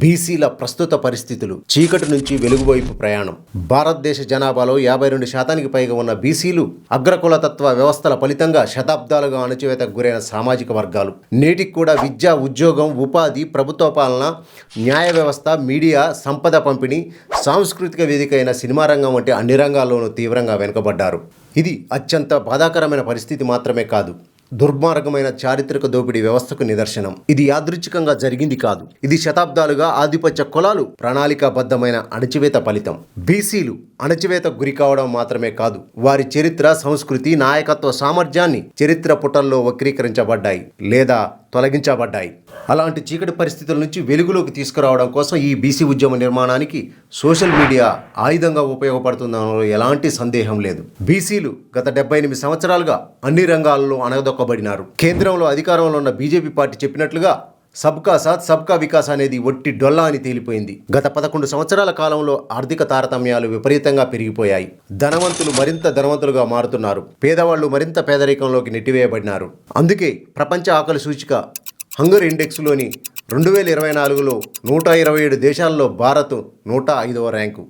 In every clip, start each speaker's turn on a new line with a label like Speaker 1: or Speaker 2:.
Speaker 1: బీసీల ప్రస్తుత పరిస్థితులు చీకటి నుంచి వెలుగువైపు ప్రయాణం. భారతదేశ జనాభాలో యాభై రెండు శాతానికి పైగా ఉన్న బీసీలు అగ్రకులతత్వ వ్యవస్థల ఫలితంగా శతాబ్దాలుగా అణచివేతకు గురైన సామాజిక వర్గాలు. నేటికి కూడా విద్య ఉద్యోగం ఉపాధి ప్రభుత్వ పాలన న్యాయ వ్యవస్థ మీడియా సంపద పంపిణీ సాంస్కృతిక వేదిక అయిన సినిమా రంగం వంటి అన్ని రంగాల్లోనూ తీవ్రంగా వెనుకబడ్డారు. ఇది అత్యంత బాధాకరమైన పరిస్థితి మాత్రమే కాదు. దుర్మార్గమైన చారిత్రక దోపిడీ వ్యవస్థకు నిదర్శనం. ఇది యాదృచ్ఛికంగా జరిగింది కాదు. ఇది శతాబ్దాలుగా ఆధిపత్య కులాలు ప్రణాళికాబద్ధమైన అణచివేత ఫలితం. బీసీలు అణచివేత గురి కావడం మాత్రమే కాదు వారి చరిత్ర సంస్కృతి నాయకత్వ సామర్థ్యాన్ని చరిత్ర పుటల్లో వక్రీకరించబడ్డాయి. లేదా తొలగించబడ్డాయి. అలాంటి చీకటి పరిస్థితుల నుంచి వెలుగులోకి తీసుకురావడం కోసం ఈ బీసీ ఉద్యమ నిర్మాణానికి సోషల్ మీడియా ఆయుధంగా ఉపయోగపడుతుందనలో ఎలాంటి సందేహం లేదు. బీసీలు గత డెబ్బై ఎనిమిది సంవత్సరాలుగా అన్ని రంగాల్లో అణగదొక్కబడినారు కేంద్రంలో అధికారంలో ఉన్న బీజేపీ పార్టీ చెప్పినట్లుగా సబ్కా సాత్ సబ్కా వికాస్ అనేది ఒట్టి డొల్లా అని తేలిపోయింది. గత పదకొండు సంవత్సరాల కాలంలో ఆర్థిక తారతమ్యాలు విపరీతంగా పెరిగిపోయాయి. ధనవంతులు మరింత ధనవంతులుగా మారుతున్నారు. పేదవాళ్ళు మరింత పేదరికంలోకి నెట్టివేయబడినారు. అందుకే ప్రపంచ ఆకలి సూచిక హంగర్ ఇండెక్స్లోని రెండు వేల ఇరవై నాలుగులో నూట ఇరవై ఏడు దేశాల్లో భారత్ నూట ఐదవ ర్యాంకు.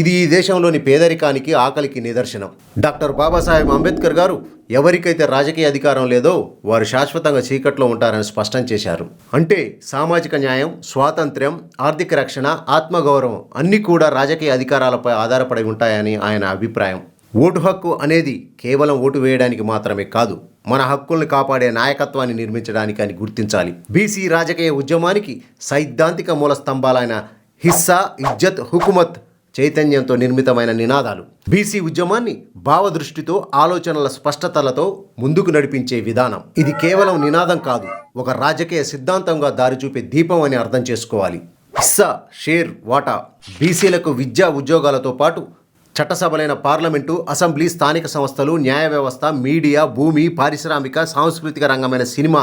Speaker 1: ఇది ఈ దేశంలోని పేదరికానికి ఆకలికి నిదర్శనం. డాక్టర్ బాబాసాహెబ్ అంబేద్కర్ గారు ఎవరికైతే రాజకీయ అధికారం లేదో వారు శాశ్వతంగా చీకట్లో ఉంటారని స్పష్టం చేశారు. అంటే సామాజిక న్యాయం స్వాతంత్ర్యం ఆర్థిక రక్షణ ఆత్మగౌరవం అన్నీ కూడా రాజకీయ అధికారాలపై ఆధారపడి ఉంటాయని ఆయన అభిప్రాయం. ఓటు హక్కు అనేది కేవలం ఓటు వేయడానికి మాత్రమే కాదు మన హక్కుల్ని కాపాడే నాయకత్వాన్ని నిర్మించడానికి అని గుర్తించాలి. బీసీ రాజకీయ ఉద్యమానికి సైద్ధాంతిక మూల స్తంభాలైన హిస్సా ఇజ్జత్ హుకుమత్ చైతన్యంతో నిర్మితమైన నినాదాలు. బీసీ ఉద్యమాన్ని భావదృష్టితో ఆలోచనల స్పష్టతలతో ముందుకు నడిపించే విధానం. ఇది కేవలం నినాదం కాదు ఒక రాజకీయ సిద్ధాంతంగా దారి చూపే దీపం అని అర్థం చేసుకోవాలి. హిస్సా షేర్ వాటా. బీసీలకు విద్యా ఉద్యోగాలతో పాటు చట్టసభలైన పార్లమెంటు అసెంబ్లీ స్థానిక సంస్థలు న్యాయ వ్యవస్థ మీడియా భూమి పారిశ్రామిక సాంస్కృతిక రంగమైన సినిమా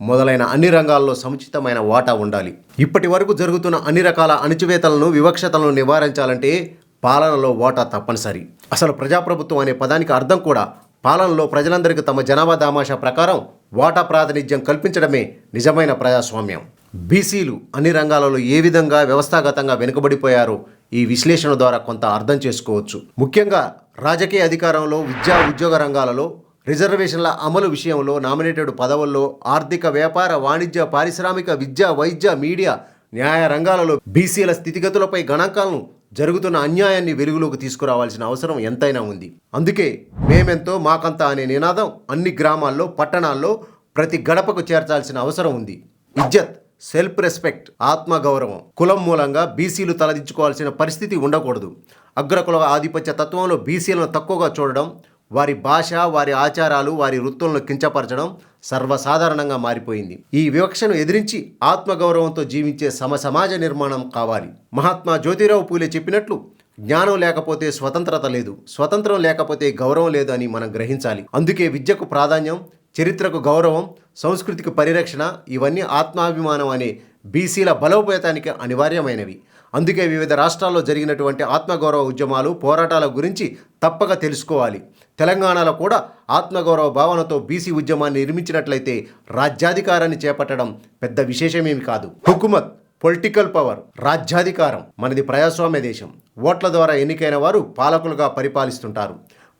Speaker 1: మొదలైన అన్ని రంగాల్లో సముచితమైన వాటా ఉండాలి. ఇప్పటి వరకు జరుగుతున్న అన్ని రకాల అణచివేతలను వివక్షతలను నివారించాలంటే పాలనలో వాటా తప్పనిసరి. అసలు ప్రజాప్రభుత్వం అనే పదానికి అర్థం కూడా పాలనలో ప్రజలందరికీ తమ జనాభా దామాషా ప్రకారం వాటా ప్రాతినిధ్యం కల్పించడమే నిజమైన ప్రజాస్వామ్యం. బీసీలు అన్ని రంగాలలో ఏ విధంగా వ్యవస్థాగతంగా వెనుకబడిపోయారో ఈ విశ్లేషణ ద్వారా కొంత అర్థం చేసుకోవచ్చు. ముఖ్యంగా రాజకీయ అధికారంలో విద్యా ఉద్యోగ రంగాలలో రిజర్వేషన్ల అమలు విషయంలో నామినేటెడ్ పదవుల్లో ఆర్థిక వ్యాపార వాణిజ్య పారిశ్రామిక విద్య వైద్య మీడియా న్యాయ రంగాలలో బీసీల స్థితిగతులపై గణాంకాలను జరుగుతున్న అన్యాయాన్ని వెలుగులోకి తీసుకురావాల్సిన అవసరం ఎంతైనా ఉంది. అందుకే మేమెంతో మాకంతా అనే నినాదం అన్ని గ్రామాల్లో పట్టణాల్లో ప్రతి గడపకు చేర్చాల్సిన అవసరం ఉంది. ఇజ్జత్ సెల్ఫ్ రెస్పెక్ట్ ఆత్మగౌరవం కులం మూలంగా బీసీలు తలదించుకోవాల్సిన పరిస్థితి ఉండకూడదు. అగ్రకుల ఆధిపత్య తత్వంలో బీసీలను తక్కువగా చూడడం వారి భాష వారి ఆచారాలు వారి వృత్తులను కించపరచడం సర్వసాధారణంగా మారిపోయింది. ఈ వివక్షను ఎదిరించి ఆత్మగౌరవంతో జీవించే సమ సమాజ నిర్మాణం కావాలి. మహాత్మా జ్యోతిరావు పూలే చెప్పినట్లు జ్ఞానం లేకపోతే స్వతంత్రత లేదు. స్వతంత్రం లేకపోతే గౌరవం లేదు అని మనం గ్రహించాలి. అందుకే విద్యకు ప్రాధాన్యం చరిత్రకు గౌరవం సంస్కృతికి పరిరక్షణ ఇవన్నీ ఆత్మాభిమానం అనే బీసీల బలోపేతానికి అనివార్యమైనవి. అందుకే వివిధ రాష్ట్రాల్లో జరిగినటువంటి ఆత్మగౌరవ ఉద్యమాలు పోరాటాల గురించి తప్పక తెలుసుకోవాలి. తెలంగాణలో కూడా ఆత్మగౌరవ భావనతో బీసీ ఉద్యమాన్ని నిర్మించినట్లయితే రాజ్యాధికారాన్ని చేపట్టడం పెద్ద విశేషమేమి కాదు. హుకుమత్ పొలిటికల్ పవర్ రాజ్యాధికారం మనది ప్రజాస్వామ్య దేశం. ఓట్ల ద్వారా ఎన్నికైన వారు పాలకులుగా పరిపాలిస్తుంటారు.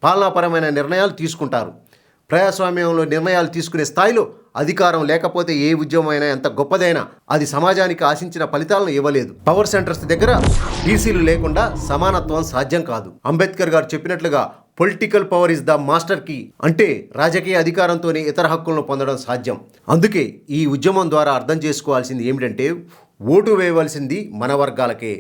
Speaker 1: పాలనాపరమైన నిర్ణయాలు తీసుకుంటారు. ప్రజాస్వామ్యంలో నిర్ణయాలు తీసుకునే స్థాయిలో అధికారం లేకపోతే ఏ ఉద్యమమైనా ఎంత గొప్పదైనా అది సమాజానికి ఆశించిన ఫలితాలను ఇవ్వలేదు. పవర్ సెంటర్స్ దగ్గర బీసీలు లేకుండా సమానత్వం సాధ్యం కాదు. అంబేద్కర్ గారు చెప్పినట్లుగా political power is the master key అంటే రాజకీయ అధికారంతోనే ఇతర హక్కులను పొందడం సాధ్యం. అందుకే ఈ ఉద్యమం ద్వారా అర్థం చేసుకోవాల్సింది ఏమిటంటే ఓటు వేయవలసింది మన వర్గాలకే.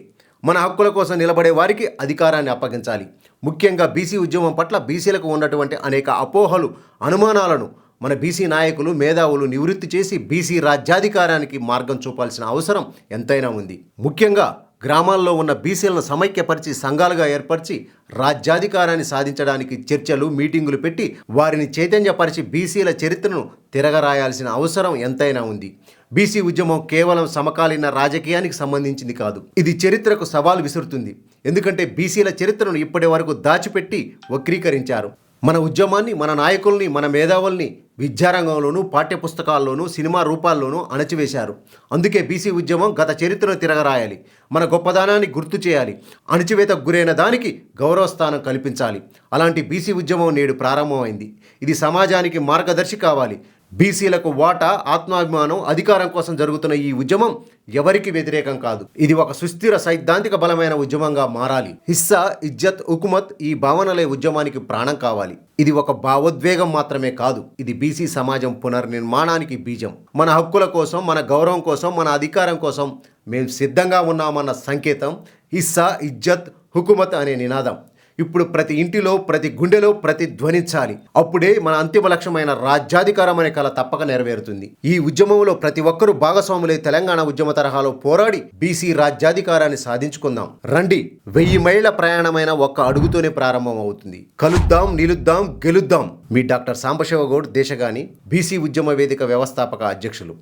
Speaker 1: మన హక్కుల కోసం నిలబడే వారికి అధికారాన్ని అప్పగించాలి. ముఖ్యంగా బీసీ ఉద్యమం పట్ల బీసీలకు ఉన్నటువంటి అనేక అపోహలు అనుమానాలను మన బీసీ నాయకులు మేధావులు నివృత్తి చేసి బీసీ రాజ్యాధికారానికి మార్గం చూపాల్సిన అవసరం ఎంతైనా ఉంది. ముఖ్యంగా గ్రామాల్లో ఉన్న బీసీలను సమైక్యపరిచి సంఘాలుగా ఏర్పరిచి రాజ్యాధికారాన్ని సాధించడానికి చర్చలు మీటింగులు పెట్టి వారిని చైతన్యపరిచి బీసీల చరిత్రను తిరగరాయాల్సిన అవసరం ఎంతైనా ఉంది. బీసీ ఉద్యమం కేవలం సమకాలీన రాజకీయానికి సంబంధించింది కాదు. ఇది చరిత్రకు సవాల్ విసురుతుంది. ఎందుకంటే బీసీల చరిత్రను ఇప్పటి వరకు దాచిపెట్టి వక్రీకరించారు. మన ఉద్యమాన్ని మన నాయకుల్ని మన మేధావుల్ని విద్యారంగంలోనూ పాఠ్యపుస్తకాల్లోనూ సినిమా రూపాల్లోనూ అణచివేశారు. అందుకే బీసీ ఉద్యమం గత చరిత్రను తిరగరాయాలి. మన గొప్పదనాన్ని గుర్తు చేయాలి. అణచివేతకు గురైన దానికి గౌరవస్థానం కల్పించాలి. అలాంటి బీసీ ఉద్యమం నేడు ప్రారంభమైంది. ఇది సమాజానికి మార్గదర్శి కావాలి. బీసీలకు వాటా ఆత్మాభిమానం అధికారం కోసం జరుగుతున్న ఈ ఉద్యమం ఎవరికి వ్యతిరేకం కాదు. ఇది ఒక సుస్థిర సైద్ధాంతిక బలమైన ఉద్యమంగా మారాలి. హిస్సా ఇజ్జత్ హుకుమత్ ఈ భావనలే ఉద్యమానికి ప్రాణం కావాలి. ఇది ఒక భావోద్వేగం మాత్రమే కాదు. ఇది బీసీ సమాజం పునర్నిర్మాణానికి బీజం. మన హక్కుల కోసం మన గౌరవం కోసం మన అధికారం కోసం మేము సిద్ధంగా ఉన్నామన్న సంకేతం హిస్సా ఇజ్జత్ హుకుమత్ అనే నినాదం. ఇప్పుడు ప్రతి ఇంటిలో ప్రతి గుండెలో ప్రతిధ్వనించాలి అప్పుడే మన అంతిమ లక్ష్యమైన రాజ్యాధికారం అనే కళ తప్పక నెరవేరుతుంది. ఈ ఉద్యమంలో ప్రతి ఒక్కరూ భాగస్వాములై తెలంగాణ ఉద్యమ తరహాలో పోరాడి బీసీ రాజ్యాధికారాన్ని సాధించుకుందాం. రండి వెయ్యి మైళ్ళ ప్రయాణమైన ఒక్క అడుగుతోనే ప్రారంభం అవుతుంది కలుద్దాం నిలుద్దాం గెలుద్దాం. మీ డాక్టర్ సాంబశివగౌడ్ దేశగాని బీసీ ఉద్యమ వేదిక వ్యవస్థాపక అధ్యక్షులు.